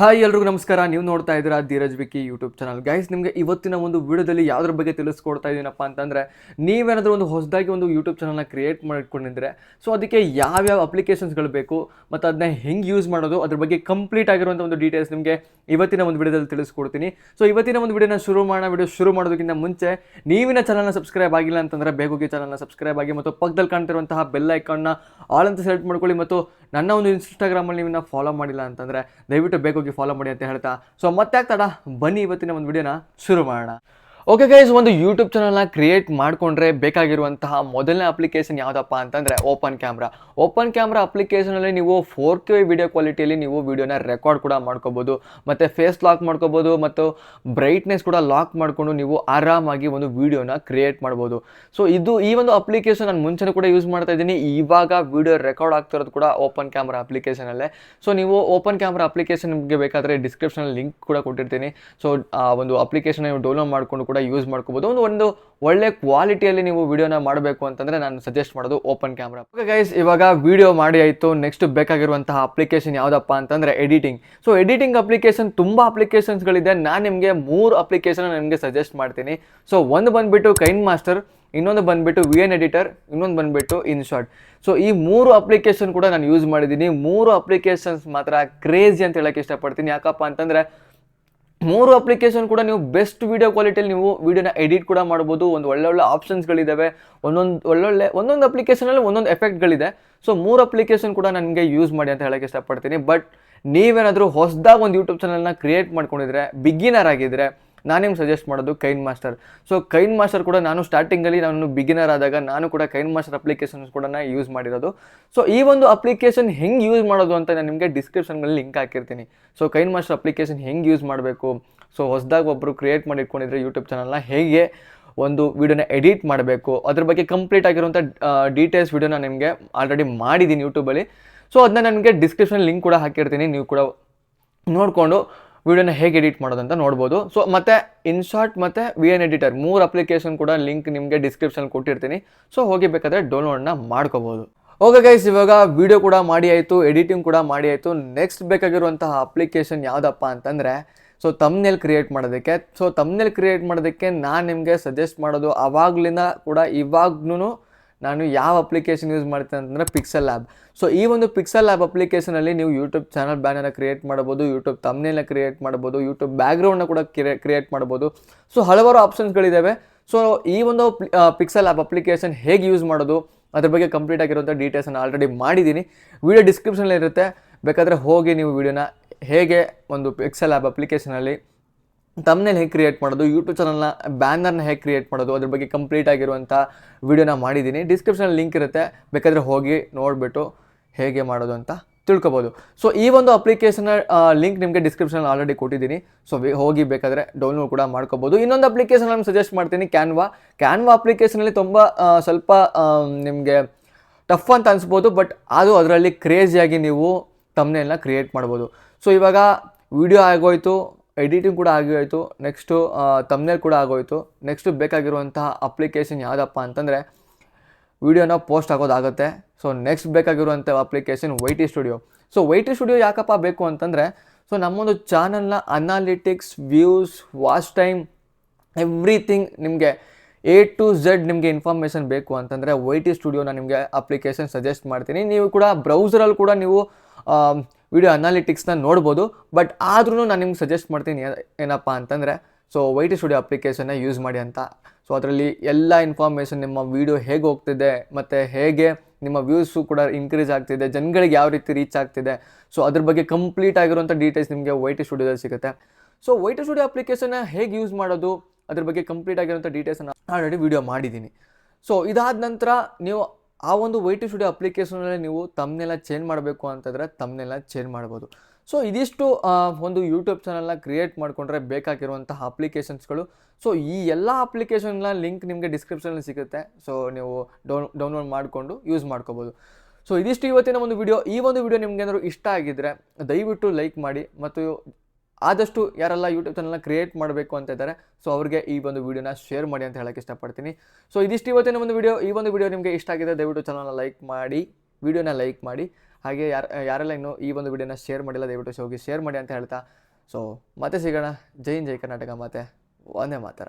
Hi ಎಲ್ರಿಗೂ ನಮಸ್ಕಾರ. ನೀವು ನೋಡ್ತಾ ಇದ್ದೀರಾ Dheeraj Vicky YouTube channel guys ನಿಮಗೆ ಇವತ್ತಿನ ಒಂದು ವಿಡಿಯೋದಲ್ಲಿ ಯಾವ್ದ್ರ ಬಗ್ಗೆ ತಿಳಿಸ್ಕೊಡ್ತಾ ಇದ್ದೀನಪ್ಪ ಅಂತಂದರೆ, ನೀವೇನಾದರೂ ಒಂದು ಹೊಸದಾಗಿ ಒಂದು ಯೂಟ್ಯೂಬ್ ಚಾನಲ್ನ ಕ್ರಿಯೇಟ್ ಮಾಡ್ಕೊಂಡಿದ್ರೆ ಸೊ ಅದಕ್ಕೆ ಯಾವ್ಯಾವ ಅಪ್ಲಿಕೇಶನ್ಸ್ಗಳು ಬೇಕು, ಮತ್ತು ಅದನ್ನ ಹೆಂಗೆ ಯೂಸ್ ಮಾಡೋದು, ಅದ್ರ ಬಗ್ಗೆ ಕಂಪ್ಲೀಟ್ ಆಗಿರುವಂಥ ಒಂದು ಡೀಟೇಲ್ಸ್ ನಿಮಗೆ ಇವತ್ತಿನ ಒಂದು ವಿಡಿಯೋದಲ್ಲಿ ತಿಳಿಸ್ಕೊಡ್ತೀನಿ. ಸೊ ಇವತ್ತಿನ ಒಂದು ವಿಡಿಯೋನ ಶುರು ಮಾಡೋಣ, ವಿಡಿಯೋ ಶುರು ಮಾಡೋದಕ್ಕಿಂತ ಮುಂಚೆ, ನೀವಿನ ಚಾನಲ್ನ ಸಬ್ಸ್ಕ್ರೈಬ್ ಆಗಿಲ್ಲ ಅಂತಂದರೆ ಬೇಗೋಗಿ ಚಾನಲ್ನ ಸಬ್ಸ್ಕ್ರೈಬ್ ಆಗಿ, ಮತ್ತು ಪಕ್ಕದಲ್ಲಿ ಕಾಣ್ತಿರುವಂತಹ ಬೆಲ್ ಐಕಾನ್ನ ಆಲ್ ಅಂತ ಸೆಲೆಕ್ಟ್ ಮಾಡ್ಕೊಳ್ಳಿ, ಮತ್ತು ನನ್ನ ಒಂದು ಇನ್ಸ್ಟಾಗ್ರಾಮಲ್ಲಿ ನಿಮ್ಮನ್ನ ಫಾಲೋ ಮಾಡಿಲ್ಲ ಅಂತಂದರೆ ದಯವಿಟ್ಟು ಬೇಗ ಹೋಗಿ ಫಾಲೋ ಮಾಡಿ ಅಂತ ಹೇಳ್ತಾ. ಸೊ ಮತ್ತೆ ಆಗ್ತಾಡ ಬನ್ನಿ ಇವತ್ತಿನ ಒಂದು ವಿಡಿಯೋನ ಶುರು ಮಾಡೋಣ. ಓಕೆ ಗೈಸ್ ಒಂದು ಯೂಟ್ಯೂಬ್ ಚಾನಲ್ನ ಕ್ರಿಯೇಟ್ ಮಾಡಿಕೊಂಡ್ರೆ ಬೇಕಾಗಿರುವಂತಹ ಮೊದಲನೇ ಅಪ್ಲಿಕೇಶನ್ ಯಾವುದಪ್ಪ ಅಂತಂದರೆ ಓಪನ್ ಕ್ಯಾಮ್ರಾ ಓಪನ್ ಕ್ಯಾಮ್ರಾ ಅಪ್ಲಿಕೇಶನಲ್ಲಿ ನೀವು ಫೋರ್ ಕೆ ವಿಡಿಯೋ ಕ್ವಾಲಿಟಿಯಲ್ಲಿ ನೀವು ವಿಡಿಯೋನ ರೆಕಾರ್ಡ್ ಕೂಡ ಮಾಡ್ಕೋಬೋದು, ಮತ್ತು ಫೇಸ್ ಲಾಕ್ ಮಾಡ್ಕೋಬೋದು, ಮತ್ತು ಬ್ರೈಟ್ನೆಸ್ ಕೂಡ ಲಾಕ್ ಮಾಡಿಕೊಂಡು ನೀವು ಆರಾಮಾಗಿ ಒಂದು ವಿಡಿಯೋನ ಕ್ರಿಯೇಟ್ ಮಾಡ್ಬೋದು. ಸೊ ಇದು ಈ ಒಂದು ಅಪ್ಲಿಕೇಶನ್ ನಾನು ಮುಂಚೆನೂ ಕೂಡ ಯೂಸ್ ಮಾಡ್ತಾ ಇದ್ದೀನಿ. ಇವಾಗ ವಿಡಿಯೋ ರೆಕಾರ್ಡ್ ಆಗ್ತಿರೋದು ಕೂಡ ಓಪನ್ ಕ್ಯಾಮ್ರಾ ಅಪ್ಲಿಕೇಶನಲ್ಲೇ ಸೊ ನೀವು ಓಪನ್ ಕ್ಯಾಮ್ರಾ ಅಪ್ಲಿಕೇಶನ್ಗೆ ಬೇಕಾದರೆ ಡಿಸ್ಕ್ರಿಪ್ಷನಲ್ಲಿ ಲಿಂಕ್ ಕೂಡ ಕೊಟ್ಟಿರ್ತೀನಿ. ಸೊ ಆ ಒಂದು ಅಪ್ಲಿಕೇಶನ್ ನೀವು ಡೌನ್ಲೋಡ್ ಮಾಡಿಕೊಂಡು ಕೂಡ ಯೂಸ್ ಮಾಡ್ಕೋಬೋದು. ಒಂದು ಒಂದು ಒಳ್ಳೆ ಕ್ವಾಲಿಟಿಯಲ್ಲಿ ನೀವು ವಿಡಿಯೋನ ಮಾಡಬೇಕು ಅಂತಂದರೆ ನಾನು ಸಜೆಸ್ಟ್ ಮಾಡೋದು ಓಪನ್ ಕ್ಯಾಮ್ರಾ ಓಕೆ ಗೈಸ್ ಇವಾಗ ವಿಡಿಯೋ ಮಾಡಿ ಆಯಿತು. ನೆಕ್ಸ್ಟ್ ಬೇಕಾಗಿರುವಂತಹ ಅಪ್ಲಿಕೇಶನ್ ಯಾವುದಪ್ಪ ಅಂತಂದರೆ ಎಡಿಟಿಂಗ್ ಸೊ ಎಡಿಟಿಂಗ್ ಅಪ್ಲಿಕೇಶನ್ ತುಂಬ ಅಪ್ಲಿಕೇಶನ್ಸ್ಗಳಿದೆ ನಾನು ನಿಮಗೆ ಮೂರು ಅಪ್ಲಿಕೇಶನ್ ನಿಮಗೆ ಸಜೆಸ್ಟ್ ಮಾಡ್ತೀನಿ. ಸೊ ಒಂದು ಬಂದುಬಿಟ್ಟು ಕೈನ್ ಮಾಸ್ಟರ್ ಇನ್ನೊಂದು ಬಂದುಬಿಟ್ಟು ವಿ ಎನ್ ಎಡಿಟರ್ ಇನ್ನೊಂದು ಬಂದುಬಿಟ್ಟು ಇನ್ಶಾರ್ಟ್ ಸೊ ಈ ಮೂರು ಅಪ್ಲಿಕೇಶನ್ ಕೂಡ ನಾನು ಯೂಸ್ ಮಾಡಿದ್ದೀನಿ. ಮೂರು ಅಪ್ಲಿಕೇಶನ್ಸ್ ಮಾತ್ರ ಕ್ರೇಜಿ ಅಂತ ಹೇಳಕ್ಕೆ ಇಷ್ಟಪಡ್ತೀನಿ. ಯಾಕಪ್ಪ ಅಂತಂದರೆ ಮೂರು ಅಪ್ಲಿಕೇಶನ್ ಕೂಡ ನೀವು ಬೆಸ್ಟ್ ವಿಡಿಯೋ ಕ್ವಾಲಿಟಿಯಲ್ಲಿ ನೀವು ವಿಡಿಯೋನ ಎಡಿಟ್ ಕೂಡ ಮಾಡ್ಬೋದು. ಒಂದು ಒಳ್ಳೊಳ್ಳೆ ಆಪ್ಷನ್ಸ್ಗಳಿದ್ದಾವೆ ಒಂದೊಂದು ಒಳ್ಳೊಳ್ಳೆ ಒಂದೊಂದು ಅಪ್ಲಿಕೇಶನಲ್ಲಿ ಒಂದೊಂದು ಎಫೆಕ್ಟ್ಗಳಿದೆ ಸೊ ಮೂರು ಅಪ್ಲಿಕೇಶನ್ ಕೂಡ ನನಗೆ ಯೂಸ್ ಮಾಡಿ ಅಂತ ಹೇಳೋಕ್ಕೆ ಇಷ್ಟಪಡ್ತೀನಿ. ಬಟ್ ನೀವೇನಾದರೂ ಹೊಸದಾಗಿ ಒಂದು ಯೂಟ್ಯೂಬ್ ಚಾನಲ್ನ ಕ್ರಿಯೇಟ್ ಮಾಡ್ಕೊಂಡಿದ್ರೆ ಬಿಗಿನರ್ ಆಗಿದ್ದರೆ ನಾನು ನಿಮ್ಗೆ ಸಜೆಸ್ಟ್ ಮಾಡೋದು KineMaster so KineMaster ಕೂಡ ನಾನು ಸ್ಟಾರ್ಟಿಂಗಲ್ಲಿ ನಾನು ಬಿಗಿನರ್ ಆದಾಗ ನಾನು ಕೂಡ ಕೈನ್ ಮಾಸ್ಟರ್ ಅಪ್ಲಿಕೇಶನ್ಸ್ ಕೂಡ ಯೂಸ್ ಮಾಡಿರೋದು. ಸೊ ಈ ಒಂದು ಅಪ್ಲಿಕೇಶನ್ ಹೆಂಗೆ ಯೂಸ್ ಮಾಡೋದು ಅಂತ ನಾನು ನಿಮಗೆ ಡಿಸ್ಕ್ರಿಪ್ಷನ್ಗಳಲ್ಲಿ ಲಿಂಕ್ ಹಾಕಿರ್ತೀನಿ. ಸೊ ಕೈನ್ ಮಾಸ್ಟರ್ ಅಪ್ಲಿಕೇಶನ್ ಹೆಂಗೆ ಯೂಸ್ ಮಾಡಬೇಕು? ಸೊ ಹೊಸದಾಗಿ ಒಬ್ಬರು ಕ್ರಿಯೇಟ್ ಮಾಡಿ ಇಟ್ಕೊಂಡಿದ್ರೆ ಯೂಟ್ಯೂಬ್ ಚಾನಲ್ನ ಹೇಗೆ ಒಂದು ವಿಡಿಯೋನ ಎಡಿಟ್ ಮಾಡಬೇಕು? ಅದ್ರ ಬಗ್ಗೆ ಕಂಪ್ಲೀಟ್ ಆಗಿರುವಂಥ ಡೀಟೇಲ್ಸ್ ವಿಡಿಯೋನ ನಿಮಗೆ ಆಲ್ರೆಡಿ ಮಾಡಿದ್ದೀನಿ ಯೂಟ್ಯೂಬಲ್ಲಿ ಸೊ ಅದನ್ನ ನನಗೆ ಡಿಸ್ಕ್ರಿಪ್ಷನ್ ಲಿಂಕ್ ಕೂಡ ಹಾಕಿರ್ತೀನಿ. ನೀವು ಕೂಡ ನೋಡಿಕೊಂಡು ವಿಡಿಯೋನ ಹೇಗೆ ಎಡಿಟ್ ಮಾಡೋದು ಅಂತ ನೋಡ್ಬೋದು. ಸೊ ಮತ್ತು ಇನ್ಶಾರ್ಟ್ ಮತ್ತು ವಿ ಎನ್ ಎಡಿಟರ್ ಮೂರು ಅಪ್ಲಿಕೇಶನ್ ಕೂಡ ಲಿಂಕ್ ನಿಮಗೆ ಡಿಸ್ಕ್ರಿಪ್ಷನ್ ಕೊಟ್ಟಿರ್ತೀನಿ. ಸೊ ಹೋಗಿ ಬೇಕಾದರೆ ಡೌನ್ಲೋಡ್ನ ಮಾಡ್ಕೋಬೋದು. ಓಕೆ ಗೈಸ್ ಇವಾಗ ವಿಡಿಯೋ ಕೂಡ ಮಾಡಿ ಆಯಿತು ಎಡಿಟಿಂಗ್ ಕೂಡ ಮಾಡಿ ಆಯಿತು. ನೆಕ್ಸ್ಟ್ ಬೇಕಾಗಿರುವಂತಹ ಅಪ್ಲಿಕೇಶನ್ ಯಾವುದಪ್ಪ ಅಂತಂದರೆ ಸೊ ತಮ್ನೆಲ್ ಕ್ರಿಯೇಟ್ ಮಾಡೋದಕ್ಕೆ. ಸೊ ತಮ್ನೆಲ್ ಕ್ರಿಯೇಟ್ ಮಾಡೋದಕ್ಕೆ ನಾನು ನಿಮಗೆ ಸಜೆಸ್ಟ್ ಮಾಡೋದು ಆವಾಗಲಿಂದ ಕೂಡ ಇವಾಗ್ಲೂ ನಾನು ಯಾವ ಅಪ್ಲಿಕೇಶನ್ ಯೂಸ್ ಮಾಡ್ತೇನೆ ಅಂತಂದರೆ ಪಿಕ್ಸೆಲ್ ಲ್ಯಾಬ್ ಸೊ ಈ ಒಂದು ಪಿಕ್ಸೆಲ್ ಲ್ಯಾಬ್ ಅಪ್ಲಿಕೇಶನಲ್ಲಿ ನೀವು ಯೂಟ್ಯೂಬ್ ಚಾನಲ್ ಬ್ಯಾನರ್ನ ಕ್ರಿಯೇಟ್ ಮಾಡ್ಬೋದು ಯೂಟ್ಯೂಬ್ ತಮ್ಮನೇನ ಕ್ರಿಯೇಟ್ ಮಾಡ್ಬೋದು ಯೂಟ್ಯೂಬ್ ಬ್ಯಾಕ್ಗ್ರೌಂಡ್ನ ಕೂಡ ಕ್ರಿಯೇಟ್ ಮಾಡ್ಬೋದು. ಸೊ ಹಲವಾರು ಆಪ್ಷನ್ಸ್ಗಳಿದ್ದಾವೆ ಸೊ ಈ ಒಂದು ಪಿಕ್ಸೆಲ್ ಲ್ಯಾಬ್ ಅಪ್ಲಿಕೇಶನ್ ಹೇಗೆ ಯೂಸ್ ಮಾಡೋದು, ಅದ್ರ ಬಗ್ಗೆ ಕಂಪ್ಲೀಟ್ ಆಗಿರುವಂಥ ಡೀಟೇಲ್ಸನ್ನು ಆಲ್ರೆಡಿ ಮಾಡಿದ್ದೀನಿ ವಿಡಿಯೋ ಡಿಸ್ಕ್ರಿಪ್ಷನಲ್ಲಿ ಇರುತ್ತೆ. ಬೇಕಾದರೆ ಹೋಗಿ ನೀವು ವಿಡಿಯೋನ ಹೇಗೆ ಒಂದು ಪಿಕ್ಸೆಲ್ ಲ್ಯಾಬ್ ಅಪ್ಲಿಕೇಶನಲ್ಲಿ ತಮ್ಮನೇಲಿ ಹೇಗೆ ಕ್ರಿಯೇಟ್ ಮಾಡೋದು ಯೂಟ್ಯೂಬ್ ಚಾನಲ್ನ ಬ್ಯಾನರ್ನ ಹೇಗೆ ಕ್ರಿಯೇಟ್ ಮಾಡೋದು, ಅದ್ರ ಬಗ್ಗೆ ಕಂಪ್ಲೀಟ್ ಆಗಿರುವಂಥ ವೀಡಿಯೋನ ಮಾಡಿದ್ದೀನಿ. ಡಿಸ್ಕ್ರಿಪ್ಷನಲ್ಲಿ ಲಿಂಕ್ ಇರುತ್ತೆ. ಬೇಕಾದರೆ ಹೋಗಿ ನೋಡಿಬಿಟ್ಟು ಹೇಗೆ ಮಾಡೋದು ಅಂತ ತಿಳ್ಕೊಬೋದು. ಸೊ ಈ ಒಂದು ಅಪ್ಲಿಕೇಶನ್ ಲಿಂಕ್ ನಿಮಗೆ ಡಿಸ್ಕ್ರಿಪ್ಷನ್ ಆಲ್ರೆಡಿ ಕೊಟ್ಟಿದ್ದೀನಿ. ಸೊ ಹೋಗಿ ಬೇಕಾದರೆ ಡೌನ್ಲೋಡ್ ಕೂಡ ಮಾಡ್ಕೋಬೋದು. ಇನ್ನೊಂದು ಅಪ್ಲಿಕೇಶನ್ ನಾನು ಸಜೆಸ್ಟ್ ಮಾಡ್ತೀನಿ ಕ್ಯಾನ್ವಾ ಕ್ಯಾನ್ವಾ ಅಪ್ಲಿಕೇಶನಲ್ಲಿ ತುಂಬ ಸ್ವಲ್ಪ ನಿಮಗೆ ಟಫ್ ಅಂತ ಅನಿಸ್ಬೋದು ಬಟ್ ಅದು ಅದರಲ್ಲಿ ಕ್ರೇಜಿಯಾಗಿ ನೀವು ತಮ್ಮನೆಲ್ಲ ಕ್ರಿಯೇಟ್ ಮಾಡ್ಬೋದು. ಸೊ ಇವಾಗ ವಿಡಿಯೋ ಆಗೋಯ್ತು ಎಡಿಟಿಂಗ್ ಕೂಡ ಆಗಿ ಹೋಯಿತು ನೆಕ್ಸ್ಟು ತಮ್ನೇಲ್ ಕೂಡ ಆಗೋಯ್ತು. ನೆಕ್ಸ್ಟು ಬೇಕಾಗಿರುವಂತಹ ಅಪ್ಲಿಕೇಶನ್ ಯಾವುದಪ್ಪ ಅಂತಂದರೆ ವಿಡಿಯೋನ ಪೋಸ್ಟ್ ಆಗೋದಾಗುತ್ತೆ ಸೊ ನೆಕ್ಸ್ಟ್ ಬೇಕಾಗಿರುವಂಥ application Y T studio so Y T studio ಯಾಕಪ್ಪ ಬೇಕು ಅಂತಂದರೆ ಸೊ ನಮ್ಮೊಂದು ಚಾನಲ್ನ analytics views watch time everything ನಿಮಗೆ ಎ ಟು ಝೆಡ್ ನಿಮಗೆ ಇನ್ಫಾರ್ಮೇಷನ್ ಬೇಕು ಅಂತಂದರೆ ವೈ ಟಿ ಸ್ಟುಡಿಯೋನ ನಿಮಗೆ ಅಪ್ಲಿಕೇಶನ್ ಸಜೆಸ್ಟ್ ಮಾಡ್ತೀನಿ. ನೀವು ಕೂಡ ಬ್ರೌಸರಲ್ಲಿ ಕೂಡ ನೀವು ವಿಡಿಯೋ ಅನಾಲಿಟಿಕ್ಸ್ನ ನೋಡ್ಬೋದು. ಬಟ್ ಆದ್ರೂ ನಾನು ನಿಮ್ಗೆ ಸಜೆಸ್ಟ್ ಮಾಡ್ತೀನಿ ಏನಪ್ಪ ಅಂತಂದರೆ, ಸೊ ವೈ ಟಿ ಸ್ಟುಡಿಯೋ ಅಪ್ಲಿಕೇಶನ್ನ ಯೂಸ್ ಮಾಡಿ ಅಂತ. ಸೊ ಅದರಲ್ಲಿ ಎಲ್ಲ ಇನ್ಫಾರ್ಮೇಷನ್ ನಿಮ್ಮ ವೀಡಿಯೋ ಹೇಗೆ ಹೋಗ್ತಿದೆ, ಮತ್ತು ಹೇಗೆ ನಿಮ್ಮ ವ್ಯೂಸು ಕೂಡ ಇನ್ಕ್ರೀಸ್ ಆಗ್ತಿದೆ, ಜನಗಳಿಗೆ ಯಾವ ರೀತಿ ರೀಚ್ ಆಗ್ತಿದೆ. ಸೊ ಅದ್ರ ಬಗ್ಗೆ ಕಂಪ್ಲೀಟ್ ಆಗಿರುವಂಥ ಡೀಟೇಲ್ಸ್ ನಿಮಗೆ ವೈಟ್ ಸ್ಟುಡಿಯೋದಲ್ಲಿ ಸಿಗುತ್ತೆ. ಸೊ ವೈಟ್ ಸ್ಟುಡಿಯೋ ಅಪ್ಲಿಕೇಶನ್ನ ಹೇಗೆ ಯೂಸ್ ಮಾಡೋದು, ಅದ್ರ ಬಗ್ಗೆ ಕಂಪ್ಲೀಟ್ ಆಗಿರುವಂಥ ಡೀಟೇಲ್ಸನ್ನು ಆಲ್ರೆಡಿ ವಿಡಿಯೋ ಮಾಡಿದ್ದೀನಿ. ಸೊ ಇದಾದ ನಂತರ ನೀವು ಆ ಒಂದು ವೈ ಟಿ ಸ್ಟುಡಿಯೋ ಅಪ್ಲಿಕೇಶನಲ್ಲಿ ನೀವು ತಮ್ಮನೆಲ್ಲ ಚೇಂಜ್ ಮಾಡಬೇಕು ಅಂತಂದರೆ ತಮ್ಮನೆಲ್ಲ ಚೇಂಜ್ ಮಾಡ್ಬೋದು. ಸೊ ಇದಿಷ್ಟು ಒಂದು ಯೂಟ್ಯೂಬ್ ಚಾನಲ್ನ ಕ್ರಿಯೇಟ್ ಮಾಡಿಕೊಂಡ್ರೆ ಬೇಕಾಗಿರುವಂತಹ ಅಪ್ಲಿಕೇಶನ್ಸ್ಗಳು ಸೊ ಈ ಎಲ್ಲ ಅಪ್ಲಿಕೇಶನ್ನ ಲಿಂಕ್ ನಿಮಗೆ ಡಿಸ್ಕ್ರಿಪ್ಷನಲ್ಲಿ ಸಿಗುತ್ತೆ. ಸೊ ನೀವು ಡೌನ್ ಡೌನ್ಲೋಡ್ ಮಾಡಿಕೊಂಡು ಯೂಸ್ ಮಾಡ್ಕೋಬೋದು. ಸೊ ಇದಿಷ್ಟು ಇವತ್ತಿನ ಒಂದು ವಿಡಿಯೋ ಈ ಒಂದು ವಿಡಿಯೋ ನಿಮ್ಗೆ ಏನಾದರೂ ಇಷ್ಟ ಆಗಿದ್ದರೆ ದಯವಿಟ್ಟು ಲೈಕ್ ಮಾಡಿ ಮತ್ತು ಆದಷ್ಟು ಯಾರೆಲ್ಲ ಯೂಟ್ಯೂಬ್ ಚಾನಲ್ನ ಕ್ರಿಯೇಟ್ ಮಾಡಬೇಕು ಅಂತ ಇದ್ದಾರೆ ಸೊ ಅವರಿಗೆ ಈ ಒಂದು ವಿಡಿಯೋನ ಶೇರ್ ಮಾಡಿ ಅಂತ ಹೇಳಕ್ಕೆ ಇಷ್ಟಪಡ್ತೀನಿ. ಸೊ ಇದಿಷ್ಟು ಇವತ್ತಿನ ಒಂದು ವಿಡಿಯೋ ಈ ಒಂದು ವಿಡಿಯೋ ನಿಮಗೆ ಇಷ್ಟ ಆಗಿದೆ ದಯವಿಟ್ಟು ಚಾನಲ್ನ ಲೈಕ್ ಮಾಡಿ ವಿಡಿಯೋನ ಲೈಕ್ ಮಾಡಿ. ಹಾಗೆ ಯಾರು, ಯಾರೆಲ್ಲ ಇನ್ನೂ ಈ ಒಂದು ವಿಡಿಯೋನ ಶೇರ್ ಮಾಡಿಲ್ಲ, ದಯವಿಟ್ಟು ಹೋಗಿ ಶೇರ್ ಮಾಡಿ ಅಂತ ಹೇಳ್ತಾ. ಸೊ ಮತ್ತೆ ಸಿಗೋಣ. ಜೈನ್ ಜೈ ಕರ್ನಾಟಕ. ಮತ್ತೆ ಒಂದೇ ಮಾತರ.